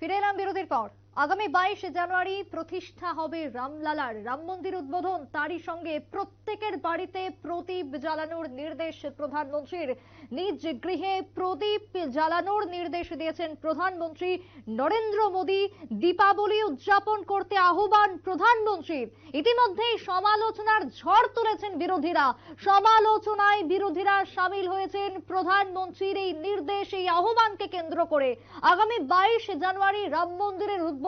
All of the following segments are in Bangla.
ফিরে এলাম বিরতির পর। আগামী বাইশে জানুয়ারি প্রতিষ্ঠা হবে রামলালার রাম মন্দির উদ্বোধন। তারই সঙ্গে প্রত্যেকের বাড়িতে প্রদীপ জ্বালানোর নির্দেশ প্রধানমন্ত্রীর। নিজ গৃহে প্রদীপ জ্বালানোর নির্দেশ দিয়েছেন প্রধানমন্ত্রী নরেন্দ্র মোদী। দীপাবলি উদযাপন করতে আহ্বান প্রধানমন্ত্রীর। ইতিমধ্যেই সমালোচনার ঝড় তুলেছেন বিরোধীরা। সমালোচনায় বিরোধীরা সামিল হয়েছেন প্রধানমন্ত্রীর এই নির্দেশ, এই আহ্বানকে কেন্দ্র করে। আগামী বাইশ জানুয়ারি রাম মন্দিরের উদ্বোধন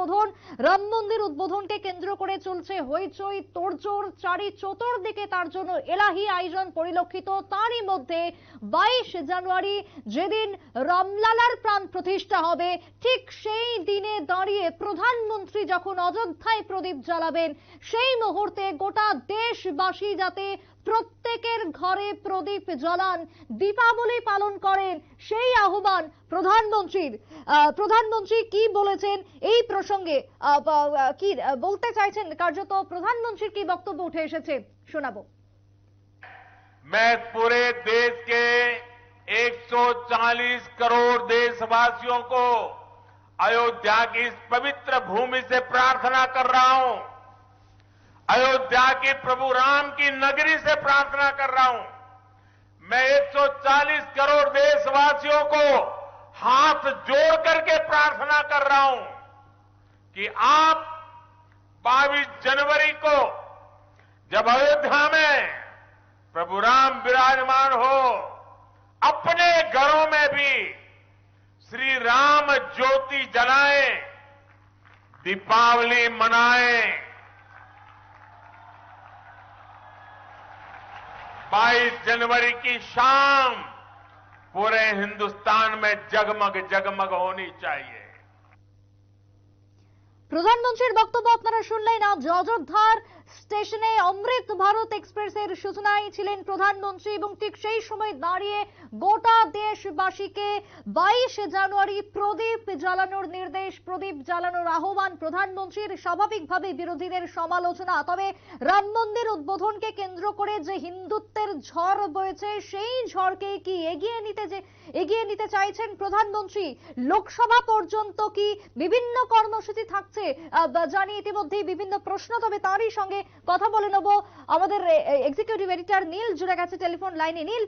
রাম মন্দির উদ্বোধনকে কেন্দ্র করে চলছে হইচই, তোড়জোড়, চারি চতুর্দিকে তার জন্য এলাহি আয়োজন পরিলক্ষিত। তারই মধ্যে বাইশ জানুয়ারি যেদিন রামলালার প্রাণ প্রতিষ্ঠা হবে, ঠিক সেই দিনে দাঁড়িয়ে প্রধানমন্ত্রী যখন অযোধ্যায় প্রদীপ জ্বালাবেন, সেই মুহূর্তে গোটা দেশবাসী যাতে প্রত্যেকের ঘরে প্রদীপ জ্বালান দীপাবলি পালন করেন সেই আহ্বান প্রধানমন্ত্রীর আহ, প্রধানমন্ত্রী কি বলেছেন এই প্রসঙ্গে আহ, বা- আহ, কি আহ, বলতে চাইছেন কার্যত প্রধানমন্ত্রীর কি বক্তব্য উঠে এসেছে শোনাবো मैं पूरे देश के 140 करोड़ देशवासियों को अयोध्या की इस पवित्र भूमि से प्रार्थना कर रहा हूं अयोध्या की प्रभु राम की नगरी से प्रार्थना कर रहा हूँ। मैं 140 करोड़ देशवासियों को हाथ जोड़ करके प्रार्थना कर रहा हूँ कि आप 22 जनवरी को जब अयोध्या में प्रभु राम विराजमान हो, अपने घरों में भी श्री राम ज्योति जलाएँ, दीपावली मनाएँ 22 जनवरी की शाम पूरे हिंदुस्तान में जगमग जगमग होनी चाहिए প্রধানমন্ত্রীর বক্তব্য আপনারা শুনলেন আজ অযোধ্যার স্টেশনে অমৃত ভারত এক্সপ্রেসের সূচনায় ছিলেন প্রধানমন্ত্রী এবং ঠিক সেই সময় দাঁড়িয়ে গোটা দেশবাসীকে বাইশে জানুয়ারি প্রদীপ জ্বালানোর নির্দেশ, প্রদীপ জ্বালানোর আহ্বান প্রধানমন্ত্রীর স্বাভাবিকভাবে বিরোধীদের সমালোচনা। তবে রাম মন্দির উদ্বোধনকে কেন্দ্র করে যে হিন্দুত্বের ঝড় বয়েছে সেই ঝড়কে কি এগিয়ে নিতে যে এগিয়ে নিতে চাইছেন প্রধানমন্ত্রী? লোকসভা পর্যন্ত কি বিভিন্ন কর্মসূচি থাকছে? জানি ইতিমধ্যেই বিভিন্ন প্রশ্ন, তবে তারই সঙ্গে কথা বলে নেব। আমাদের এক্সিকিউটিভ এডিটর নীল জুড়ে গেছে টেলিফোন লাইনে নীল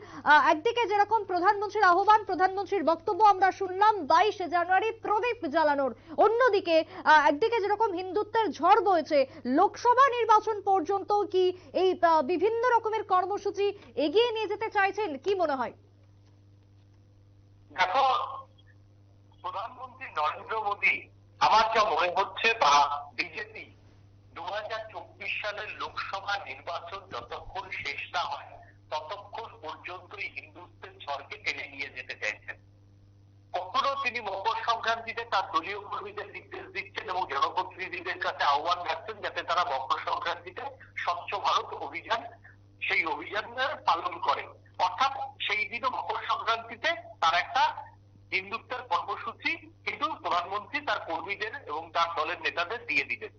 একদিকে যেরকম প্রধানমন্ত্রীর আহ্বান, প্রধানমন্ত্রীর বক্তব্য আমরা শুনলাম বাইশে জানুয়ারি প্রদীপ জ্বালানোর। অন্যদিকে একদিকে যেরকম হিন্দুত্বের ঝড় বয়েছে লোকসভা নির্বাচন পর্যন্ত কি এই বিভিন্ন রকমের কর্মসূচি এগিয়ে নিয়ে যেতে চাইছেন? কি মনে হয়? দেখো, প্রধানমন্ত্রী নরেন্দ্র মোদী, আমার যা মনে হচ্ছে বা বিজেপি দু সালের লোকসভা নির্বাচন যতক্ষণ শেষ না হয়, ততক্ষণ পর্যন্তই হিন্দুত্বের ঝড়কে টেনে নিয়ে যেতে চাইছেন। কখনো তিনি মকর সংক্রান্তিতে তার দলীয় কর্মীদের নির্দেশ দিচ্ছেন এবং জনপ্রতিনিধিদের কাছে আহ্বান রাখছেন যাতে তারা মকর সংক্রান্তিতে স্বচ্ছ ভারত অভিযান, সেই অভিযান পালন করে অর্থাৎ সেই দিনও মকর সংক্রান্তিতে তার একটা হিন্দুত্বের কর্মসূচি কিন্তু প্রধানমন্ত্রী তার কর্মীদের এবং তার দলের নেতাদের দিয়ে দিলেন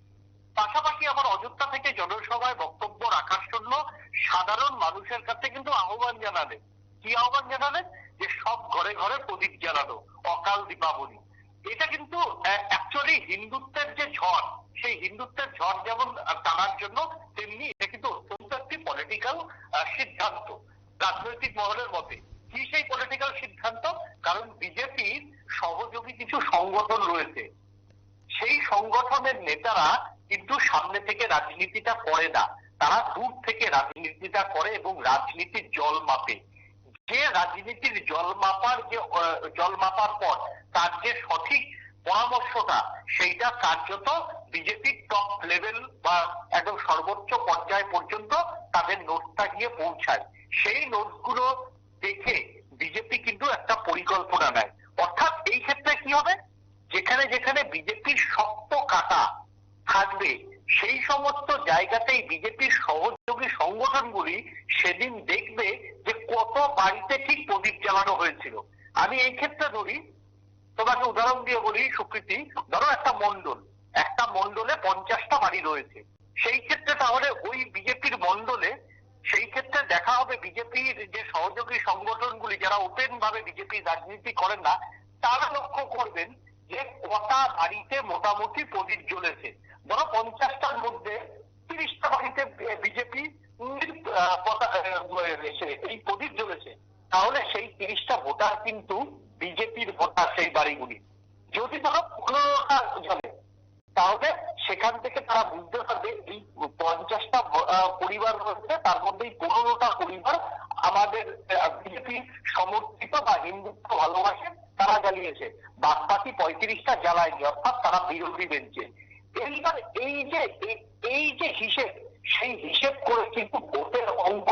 পাশাপাশি আবার অযোধ্যা থেকে জনসভায় বক্তব্য রাখার জন্য সাধারণ মানুষের কাছে কিন্তু আহ্বান জানালেন। কি আহ্বান জানালেন? যে সব ঘরে ঘরে প্রদীপ জ্বালানো, অকাল দীপাবলি। এটা কিন্তু অ্যাকচুয়ালি হিন্দুত্বের যে ঝড়, সেই হিন্দুত্বের ঝড় যেমন টানার জন্য, তেমনি এটা কিন্তু অত্যন্ত একটি পলিটিক্যাল সিদ্ধান্ত, রাজনৈতিক মহলের মতে। কি সেই পলিটিক্যাল সিদ্ধান্ত? কারণ বিজেপির সহযোগী কিছু সংগঠন রয়েছে। সেই সংগঠনের নেতারা কিন্তু সামনে থেকে রাজনীতিটা করে না। তারা দূর থেকে রাজনীতিটা করে এবং রাজনীতির জল মাপে। যে রাজনীতির জল মাপার যে জল মাপার পর তার যে সঠিক পরামর্শটা, সেইটা কার্যত বিজেপির টপ লেভেল বা একদম সর্বোচ্চ পর্যায় পর্যন্ত তাদের নোটটা গিয়ে পৌঁছায়। সেই নোটগুলো দেখে বিজেপি কিন্তু একটা পরিকল্পনা নেয়। অর্থাৎ এই ক্ষেত্রে কি হবে? যেখানে যেখানে বিজেপির শক্ত কাটা থাকবে। সেই সমস্ত জায়গাতেই বিজেপির সহযোগী সংগঠনগুলি সেদিন দেখবে যে কত বাড়িতে ঠিক প্রদীপ জ্বালানো হয়েছিল। আমি এই ক্ষেত্রে ধরি, তোমাকে উদাহরণ দিয়ে বলি, সুকৃতি, ধরো একটা মন্ডল একটা মন্ডলে পঞ্চাশটা বাড়ি রয়েছে। সেই ক্ষেত্রে তাহলে ওই বিজেপির মন্ডলে সেই ক্ষেত্রে দেখা হবে বিজেপির যে সহযোগী সংগঠনগুলি যারা ওপেন ভাবে বিজেপির রাজনীতি করেন না, তারা লক্ষ্য করবেন যে কটা বাড়িতে মোটামুটি প্রদীপ জ্বলেছে। ধরো পঞ্চাশটার মধ্যে তিরিশটা বাড়িতে বিজেপি এই প্রদীপ জ্বলেছে। তাহলে সেই তিরিশটা ভোটার কিন্তু বিজেপির ভোটার সেই বাড়িগুলি। যদি ধরো পনেরোটা জ্বলে, তাহলে সেখান থেকে তারা বুঝতে পারবে এই পঞ্চাশটা পরিবার রয়েছে, তার মধ্যে এই পনেরোটা পরিবার আমাদের বিজেপি সমর্থিত বা হিন্দুত্ব ভালোবাসে, তারা জ্বালিয়েছে। বাদ বাকি পঁয়ত্রিশটা জ্বালায়নি, অর্থাৎ তারা বিরোধী বেঞ্চে। এইবার এই যে এই যে হিসেব, সেই হিসেব করে কিন্তু ভোটের অঙ্ক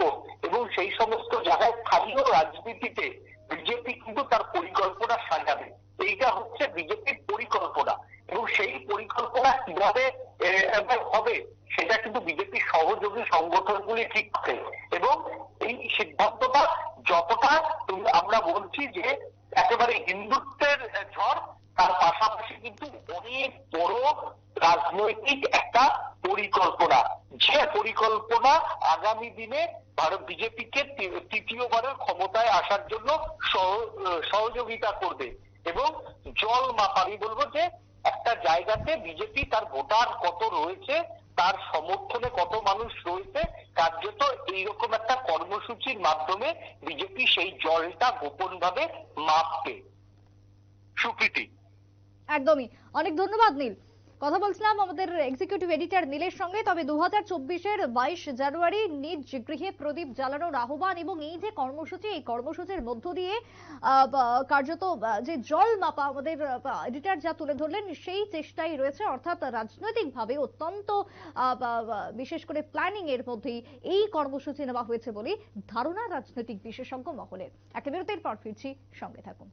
এবং সেই সমস্ত জায়গায় স্থানীয় রাজনীতিতে বিজেপি কিন্তু তার পরিকল্পনা সাজাবে। এইটা হচ্ছে বিজেপির পরিকল্পনা এবং সেই পরিকল্পনা কীভাবে হবে, সেটা কিন্তু বিজেপির সহযোগী সংগঠনগুলি ঠিক করে। এবং এই সিদ্ধান্তটা যতটা আমরা বলছি যে একেবারে হিন্দুত্বের ঝড়, তার পাশাপাশি কিন্তু অনেক বড় রাজনৈতিক একটা পরিকল্পনা। যে পরিকল্পনা আগামী দিনে ভারত বিজেপিকে তৃতীয়বারের ক্ষমতায় আসার জন্য সহ- সহযোগিতা করবে এবং জল মাপ, আমি বলব যে একটা জায়গাতে বিজেপি তার ভোটার কত রয়েছে, তার সমর্থনে কত মানুষ রয়েছে, কার্যত এইরকম একটা কর্মসূচির মাধ্যমে বিজেপি সেই জলটা গোপন ভাবে মাপবে। সুকৃতি একদমই। অনেক ধন্যবাদ নীল। কথা বলছিলাম আমাদের এক্সিকিউটিভ এডিটর নীলের সঙ্গে। তবে দু হাজার চব্বিশের বাইশ জানুয়ারি নিজ গৃহে প্রদীপ জ্বালানোর আহ্বান এবং এই যে কর্মসূচি, এই কর্মসূচির মধ্য দিয়ে কার্যত যে জল মাপা আমাদের এডিটর যা তুলে ধরলেন, সেই চেষ্টাই রয়েছে। অর্থাৎ রাজনৈতিকভাবে অত্যন্ত বিশেষ করে প্ল্যানিং এর মধ্যেই এই কর্মসূচি নেওয়া হয়েছে বলে ধারণা রাজনৈতিক বিশেষজ্ঞ মহলের। একটা বিরতির পর ফিরছি, সঙ্গে থাকুন।